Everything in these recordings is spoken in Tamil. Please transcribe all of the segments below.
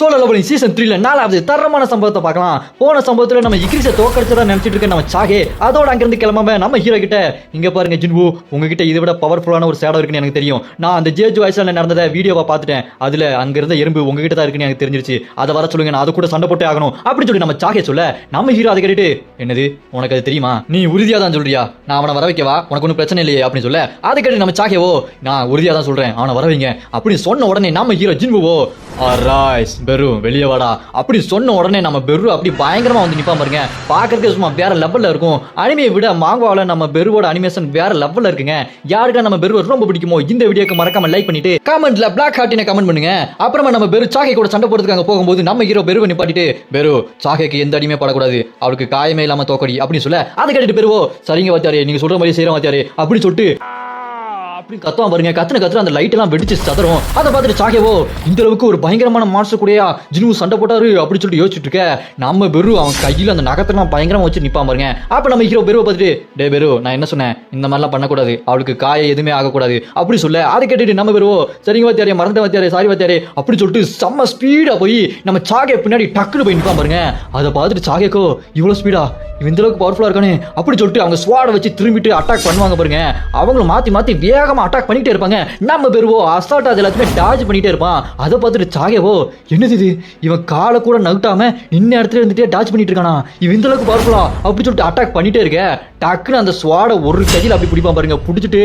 சோழ லெவலிங் சீசன் த்ரீல நாலாவது தரமான சம்பவத்தை பார்க்கலாம். போன சம்பவத்துல நம்ம இக்ரிஸை தோக்கடிச்சதா நினைச்சிட்டு இருக்க நம்ம சாகே. அதோட அங்கிருந்து கிளம்பாம நம்ம ஹீரோ கிட்ட இங்க பாருங்க ஜின்வு உங்ககிட்ட இதை விட பவர்ஃபுல்லான ஒரு சேடம் இருக்குன்னு எனக்கு தெரியும். நான் அந்த ஜேஜ் வாய்ஸ்ல நடந்ததை வீடியோவை பார்த்துட்டேன். அதுல அங்க இருந்த எறும்பு உங்ககிட்ட தான் இருக்குன்னு எனக்கு தெரிஞ்சிருச்சு. அதை வர சொல்லுங்க நான் அது கூட சண்டை போட்டே ஆகணும். அப்படின்னு சொல்லி நம்ம சாகே சொல்ல நம்ம ஹீரோ அதை கேட்டுட்டு என்னது உனக்கு அது தெரியுமா? நீ உறுதியா தான் சொல்றியா? நான் அவனை வர வைக்கவா? உனக்கு ஒன்றும் பிரச்சனை இல்லையே அப்படின்னு சொல்ல அதை கேட்டு நம்ம சாகேவோ நான் உறுதியா தான் சொல்றேன். அவனை வர வைங்க. அப்படின்னு சொன்ன உடனே நம்ம ஹீரோ ஜின்வுவோ அராய்ஸ் பெரு வெளியே வாடா. அப்படி சொன்ன உடனே நம்ம பெரு அப்படி பயங்கரமா வந்து நிப்பா பாருங்க. பார்க்கறதுக்கு சும்மா வேற லெவல்ல இருக்கும். அனிமையை விட மாங்குவாவில் நம்ம பெருவோட அனிமேஷன் வேற லெவல்ல இருக்குங்க. யாருக்கா நம்ம பெருவை ரொம்ப பிடிக்குமோ இந்த வீடியோக்கு மறக்காம லைக் பண்ணிட்டு கமெண்ட்ல பிளாக் ஹார்ட்டினை கமெண்ட் பண்ணுங்க. அப்புறமா நம்ம பெரு சாகை கூட சண்டை போடுறதுக்கு அங்கே போகும்போது நம்ம ஹீரோ பெருவை நிப்பாட்டிட்டு பெரு சாகைக்கு எந்த அடியுமே படக்கூடாது. அவளுக்கு காயமே இல்லாம தோக்கடி அப்படின்னு சொல்ல அதை கேட்டுட்டு பெருவோ சரிங்க வாத்தியாரே நீங்க சொல்ற மாதிரி செய்யற வாத்தியாரே அப்படின்னு சொல்லிட்டு அப்படின்னு கத்துவான் பாருங்க. கத்துன கத்துற அந்த லைட் எல்லாம் வெடிச்சு சதறும் அதை பார்த்துட்டு சாகேவோ இந்த அளவுக்கு ஒரு பயங்கரமான மான்ஸ்டர் கூடயா? ஜினு சண்டை போட்டாரு அப்படின்னு சொல்லிட்டு யோசிச்சுட்டு இருக்க. நம்ம பெரு அவன் கையில அந்த நகத்தெல்லாம் பயங்கரமா வச்சு நிப்பான் பாருங்க. அப்ப நம்ம ஹீரோ பெருவை பார்த்துட்டு டே பெரு நான் என்ன சொன்னேன்? இந்த மாதிரிலாம் பண்ணக்கூடாது. அவளுக்கு காய எதுவுமே ஆகக்கூடாது. அப்படி சொல்ல அதை கேட்டுட்டு நம்ம பெருவோ சரிங்க வாத்தியாரே மறந்த வாத்தியாரே சாரி வாத்தியாரே. அப்படி சொல்லிட்டு செம்ம ஸ்பீடா போய் நம்ம சாகே பின்னாடி டக்குன்னு போய் நிப்பான் பாருங்க. அதை பார்த்துட்டு சாகேக்கோ இவ்வளவு ஸ்பீடா இவன் இந்த அளவுக்கு பவர்ஃபுல்லா இருக்கானே. அப்படி சொல்லிட்டு அவங்க ஸ்வாடை வச்சு திரும்பிட்டு அட்டாக் பண்ணுவாங்க பாருங்க. அவங்களும் மாத்தி மாத்தி வேகமா அட்டாக் பண்ணிட்டே இருப்பாங்க. நம்ம பெருவோ அசால்ட்டாக அது எல்லாத்தையுமே டார்ஜ் பண்ணிட்டே இருப்பான். அதை பார்த்துட்டு சாகேவோ என்னது இது? இவன் காலை கூட நகட்டாமல் நின்ன இடத்துல இருந்துகிட்டே டார்ஜ் பண்ணிட்டு இருக்கானா? இவன் இந்த அளவுக்கு அப்படின்னு சொல்லிட்டு அட்டாக் பண்ணிட்டே இருக்க. டக்குன்னு அந்த ஸ்வாடை ஒரு கையில் அப்படி பிடிப்பான் பாருங்க. பிடிச்சிட்டு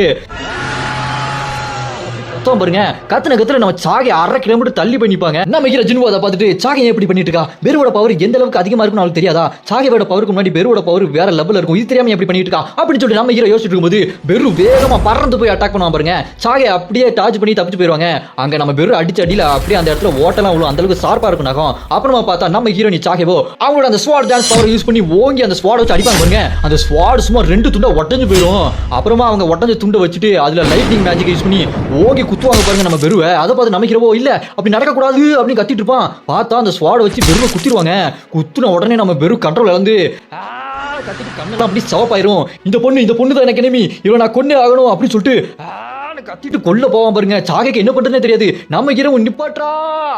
சத்தம் பாருங்க கத்துன கத்துல நம்ம சாகை அரை கிலோமீட்டர் தள்ளி பண்ணிப்பாங்க நம்ம ஹீரோ ஜின்வோ அதை பார்த்துட்டு சாகை எப்படி பண்ணிட்டு இருக்கா? பெருவோட பவர் எந்த அளவுக்கு அதிகமா இருக்குன்னு அவளுக்கு தெரியாதா? சாகையோட பவருக்கு முன்னாடி பெருவோட பவர் வேற லெவலில் இருக்கும். இது தெரியாம எப்படி பண்ணிட்டு இருக்கா? அப்படின்னு சொல்லிட்டு நம்ம ஹீரோ யோசிச்சுட்டு இருக்கும்போது பெரு வேகமா பறந்து போய் அட்டாக் பண்ணுவான் பாருங்க. சாகை அப்படியே டார்ச் பண்ணி தப்பிச்சு போயிருவாங்க. அங்க நம்ம பெரு அடிச்சு அடியில அப்படியே அந்த இடத்துல ஓட்டலாம் அவ்வளவு அந்த அளவுக்கு சார்பா இருக்கும் நகம். அப்புறமா பார்த்தா நம்ம ஹீரோனி சாகேவோ அவங்களோட அந்த ஸ்வாட் டான்ஸ் பவர் யூஸ் பண்ணி ஓங்கி அந்த ஸ்வாட் வச்சு அடிப்பாங்க பாருங்க. அந்த ஸ்வாட் சும்மா ரெண்டு துண்டா ஒட்டஞ்சு போயிடும். அப்புறமா அவங்க உடஞ்ச துண்டை வச்சுட்டு அதுல லைட்டிங் மேஜிக் யூஸ் பண்ணி ஓங்கி குத்துவாங்க பாருங்க நம்ம பெருவை அதை பார்த்து நமக்கிறவோ இல்ல. அப்படி நடக்கக்கூடாது அப்படின்னு கத்திட்டு இருப்பான். பார்த்தா அந்த ஸ்வாடை வச்சு பெருவை குத்திடுவாங்க. குத்துன உடனே நம்ம பெரு கண்ட்ரோல் இழந்து கத்திட்டு கண்ணெல்லாம் அப்படி சவப்பாயிரும். இந்த பொண்ணு இந்த பொண்ணு தான் எனக்கு நினைமி இவன் நான் கொன்னே ஆகணும் அப்படின்னு சொல்லிட்டு ஆன்னு கத்திட்டு கொள்ள போவான் பாருங்க. சாகைக்கு என்ன பண்றதுனே தெரியாது. நம்ம ஹீரோ நிப்பாட்டா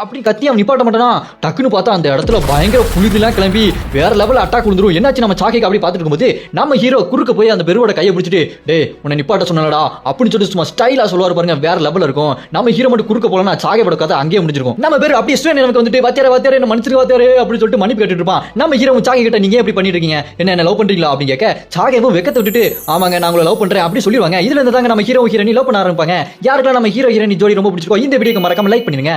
அப்படி கத்தி அவன் நிப்பாட்ட மாட்டானா? டக்குன்னு பார்த்தா அந்த இடத்துல பயங்கர புழுதிலாம் கிளம்பி வேற லெவல் அட்டாக் விழுந்துரும். என்னாச்சு நம்ம சாகைக்கு அப்படி பார்த்துட்டு இருக்கும்போது? நம்ம ஹீரோ குறுக்க போய் அந்த பெருவோட கையை பிடிச்சிட்டு டே உன்னை நிப்பாட்ட சொன்னலடா அப்படின்னு சொல்லிட்டு சும்மா ஸ்டைலா சொல்லுவார் பாருங்க. வேற லெவல் இருக்கும். நம்ம ஹீரோ மட்டும் குறுக்க போலனா சாகையோட கதை அங்கேயே முடிஞ்சிருக்கும். நம்ம பேர் அப்படியே ஸ்டூடெண்ட் எனக்கு வந்துட்டு வாத்தியார வாத்தியார என்ன மன்னிச்சிரு வாத்தியாரே அப்படின்னு சொல்லிட்டு மன்னிப்பு கேட்டுட்டு இருப்பான். நம்ம ஹீரோ சாகை கிட்ட நீங்க எப்படி இப்படி பண்ணிட்டு இருக்கீங்க? என்ன என்ன லவ் பண்றீங்களா? அப்படின்னு கேட்க சாகையும் வெக்கத்தை விட்டுட்டு ஆமாங்க நான் உங்களை லவ் பண்றேன் அப்படி சொல்லிடுவாங்க. இதுல இருந்து தாங்க நம்ம ஹீரோ ஹீரோனி லவ் பண்ண ஆரம்பிப்பாங்க. யாருக்கெல்லாம் நம்ம ஹீரோ ஹீரோயின் ஜோடி ரொம்ப பிடிச்சிருக்கோ இந்த வீடியோக்கு மறக்காம லைக் பண்ணிடுங்க.